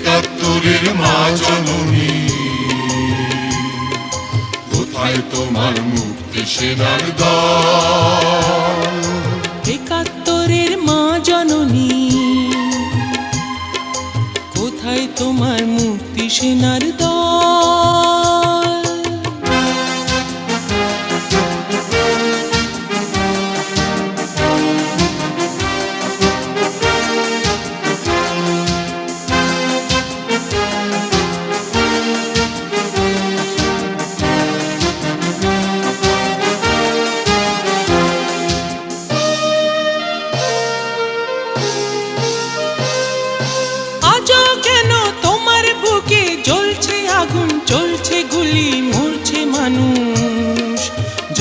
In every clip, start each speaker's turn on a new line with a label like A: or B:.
A: একাত্তরের মা জননী। কোথায় তোমার মুক্তি সেনার দল
B: মা জননী। কোথায় তোমার মুক্তি সেনার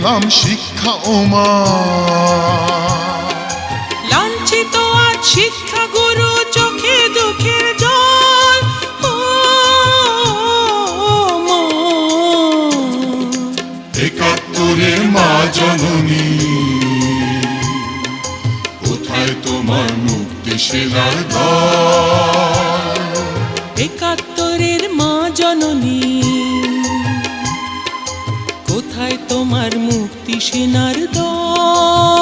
A: পেলাম শিক্ষা ওমা
B: লাঞ্ছিত আজ শিক্ষা গুরু চোখে দুঃখের জল।
A: একাত্তরের মা জননী কোথায় তোমার মুক্তি সেনার দল
B: কোথায় তোমার মুক্তি সেনার দল।